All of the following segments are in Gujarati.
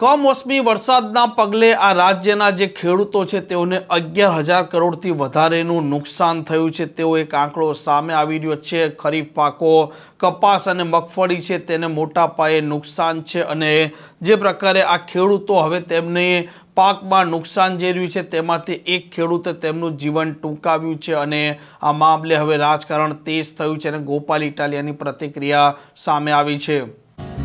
કમોસમી વરસાદના પગલે આ રાજ્યના જે ખેડૂતો છે, તેઓને અગિયાર હજાર કરોડથી વધારેનું નુકસાન થયું છે. તેવો એક આંકડો સામે આવી રહ્યો છે. ખરીફ પાકો, કપાસ અને મગફળી છે, તેને મોટા પાયે નુકસાન છે અને જે પ્રકારે આ ખેડૂતો હવે તેમને પાકમાં નુકસાન જે રહ્યું છે, તેમાંથી એક ખેડૂતે તેમનું જીવન ટૂંકાવ્યું છે અને આ મામલે હવે રાજકારણ તેજ થયું છે અને ગોપાલ ઇટાલિયાની પ્રતિક્રિયા સામે આવી છે.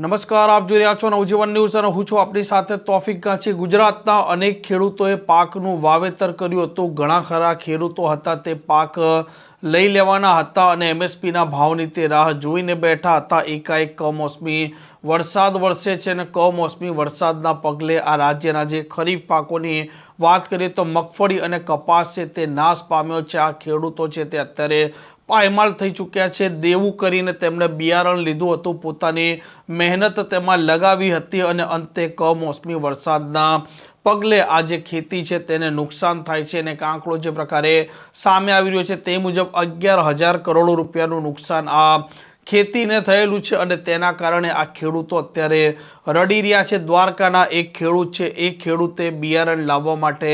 નમસ્કાર, આપ જોઈ રહ્યા છો નવજીવન ન્યૂઝ અને હું છું આપણી સાથે તોફિક ગાંચી. ગુજરાતના અનેક ખેડૂતોએ પાકનું વાવેતર કર્યું હતું. ઘણા ખરા ખેડૂતો હતા તે પાક લઈ લેવાના હતા અને એમએસપીના ભાવની તે રાહ જોઈને બેઠા હતા. એકાએક કમોસમી વરસાદ વરસે છે અને કમોસમી વરસાદના પગલે આ રાજ્યના જે ખરીફ પાકોની વાત કરીએ તો મગફળી અને કપાસ છે તે નાશ પામ્યો છે. આ ખેડૂતો છે તે અત્યારે પાયમાલ થઈ ચૂક્યા છે. દેવું કરીને તેમણે બિયારણ લીધું હતું. પોતાની મહેનત તેમાં લગાવી હતી અને અંતે કમોસમી વરસાદના પગલે આ જે ખેતી છે તેને નુકસાન થાય છે અને કાંકડો જે પ્રકારે સામે આવી રહ્યો છે તે મુજબ અગિયાર હજાર કરોડ રૂપિયાનું નુકસાન આ ખેતીને થયેલું છે અને તેના કારણે આ ખેડૂતો અત્યારે રડી રહ્યા છે. દ્વારકાના એક ખેડૂત છે. એ ખેડૂતે બિયારણ લાવવા માટે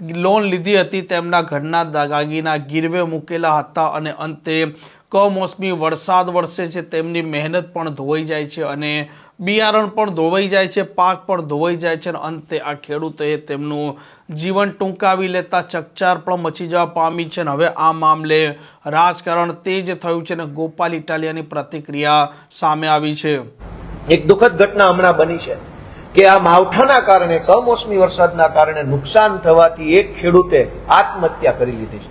લોન લીધી હતી, તેમના ઘરના દાગીના ગીરવે મૂકેલા હતા અને અંતે કમોસમી વરસાદ વરસે છે, તેમની મહેનત પણ ધોવાઈ જાય છે અને બિયારણ પણ ધોવાઈ જાય છે, પાક પણ ધોવાઈ જાય છે અને અંતે આ ખેડૂતોએ તેમનું જીવન ટૂંકાવી લેતા ચકચાર પણ મચી જવા પામી છે અને હવે આ મામલે રાજકારણ તેજ થયું છે અને ગોપાલ ઇટાલિયાની પ્રતિક્રિયા સામે આવી છે. એક દુઃખદ ઘટના હમણાં બની છે. કે આ માવઠાના કારણે, કમોસમી વરસાદના કારણે નુકસાન થવાથી એક ખેડૂતે આત્મહત્યા કરી લીધી છે.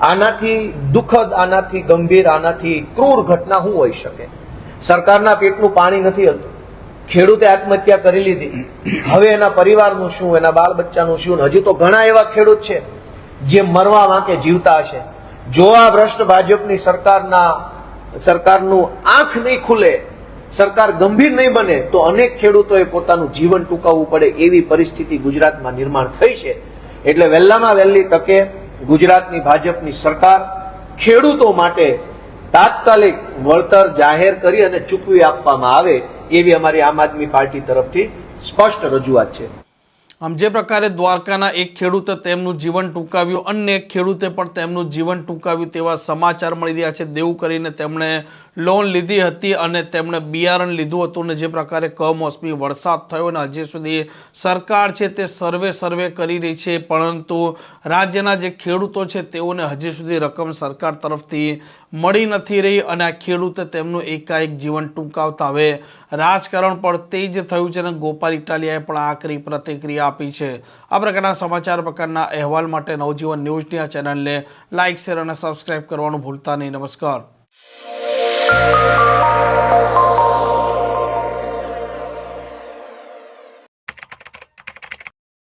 આનાથી દુઃખદ, આનાથી ગંભીર, આનાથી ક્રૂર ઘટના શું હોઈ શકે? સરકારના પેટનું પાણી નથી હતું ખેડૂતે આત્મહત્યા કરી લીધી. હવે એના પરિવારનું શું, એના બાળ બચ્ચાનું શું? હજી તો ઘણા એવા ખેડૂત છે જે મરવા વાંકે જીવતા હશે. જો આ ભ્રષ્ટ ભાજપની સરકારના, સરકારનું આંખ નહીં ખુલે સરકાર ગંભીર નહીં બને તો અનેક ખેડૂતોએ પોતાનું જીવન ટૂંકાવવું પડે એવી પરિસ્થિતિ ગુજરાતમાં નિર્માણ થઈ છે. એટલે વહેલામાં વહેલી તકે ગુજરાતની ભાજપની સરકાર ખેડૂતો માટે તાત્કાલિક વળતર જાહેર કરી અને ચૂકવી આપવામાં આવે એવી અમારી આમ આદમી પાર્ટી તરફથી સ્પષ્ટ રજૂઆત છે. આમ જે પ્રકારે દ્વારકાના એક ખેડૂતે તેમનું જીવન ટૂંકાવ્યું, અન્ય ખેડૂતે પણ તેમનું જીવન ટૂંકાવ્યું તેવા સમાચાર મળી રહ્યા છે. દેવું કરીને તેમણે લોન લીધી હતી અને તેમણે બિયારણ લીધું હતું અને જે પ્રકારે કમોસમી વરસાદ થયો અને હજી સુધી સરકાર છે તે સર્વે સર્વે કરી રહી છે, પરંતુ રાજ્યના જે ખેડૂતો છે તેઓને હજી સુધી રકમ સરકાર તરફથી મળી નથી રહી અને આ ખેડૂતે તેમનું એકાએક જીવન ટૂંકાવતા હવે રાજકારણ પણ જ થયું છે અને ગોપાલ ઇટાલિયાએ પણ આકરી પ્રતિક્રિયા આપી છે. આ પ્રકારના સમાચાર પ્રકારના અહેવાલ માટે નવજીવન ન્યૂઝની આ ચેનલને લાઇક, શેર અને સબસ્ક્રાઇબ કરવાનું ભૂલતા નહીં. નમસ્કાર. Música